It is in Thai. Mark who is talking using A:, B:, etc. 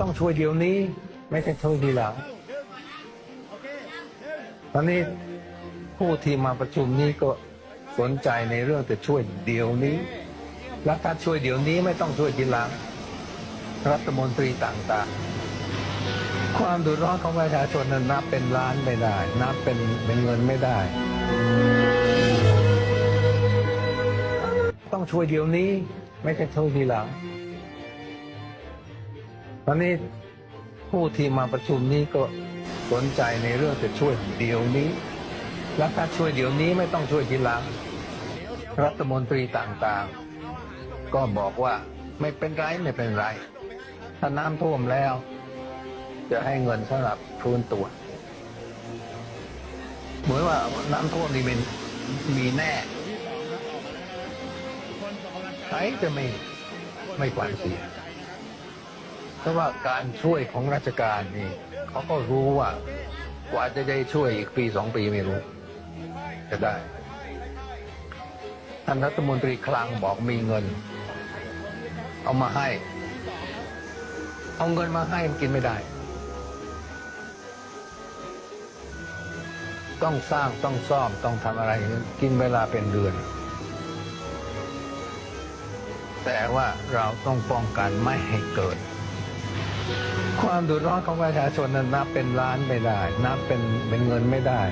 A: ต้องช่วยเดี๋ยวนี้ไม่ใช่ช่วยทีหลังตอนนี้ผู้ที่มาประชุมนี้ก็สนใจในเรื่องจะช่วยเดี๋ยวนี้และถ้าช่วยเดี๋ยวนี้ไม่ต้องช่วยทีหลังรัฐมนตรีต่างๆ ความดือดร้อนของประชาชนนั้นนับเป็นล้านไม่ได้ นับเป็นเป็นเงินไม่ได้ ต้องช่วยเดี๋ยวนี้ไม่ใช่ช่วยทีหลัง ตอนนี้ผู้ที่มาประชุมนี้ก็สนใจในเรื่องจะช่วยเดี๋ยวนี้ และถ้าช่วยเดี๋ยวนี้ไม่ต้องช่วยทีหลังรัฐมนตรีต่างๆ ก็บอกว่าไม่เป็นไรไม่เป็นไร ถ้าน้ำท่วมแล้ว จะให้เงินสำหรับฟื้นตัวเหมือนว่าน้ำท่วมนี่เป็นมีแน่ใครจะไม่ไม่ขวัญเสีย เพราะว่าการช่วยของราชการนี่เขาก็รู้ว่ากว่าจะได้ช่วยอีกปีสองปีไม่รู้ จะได้ท่านรัฐมนตรีคลังบอกมีเงิน เอามาให้ เอาเงินมาให้มันกินไม่ได้ ต้องสร้างต้องซ่อมต้องทำอะไร กินเวลาเป็นเดือน แต่ว่าเราต้องป้องกันไม่ให้เกิด ความเดือดร้อนของประชาชนนั้นนับเป็นล้านไม่ได้ นับเป็นเป็นเงินไม่ได้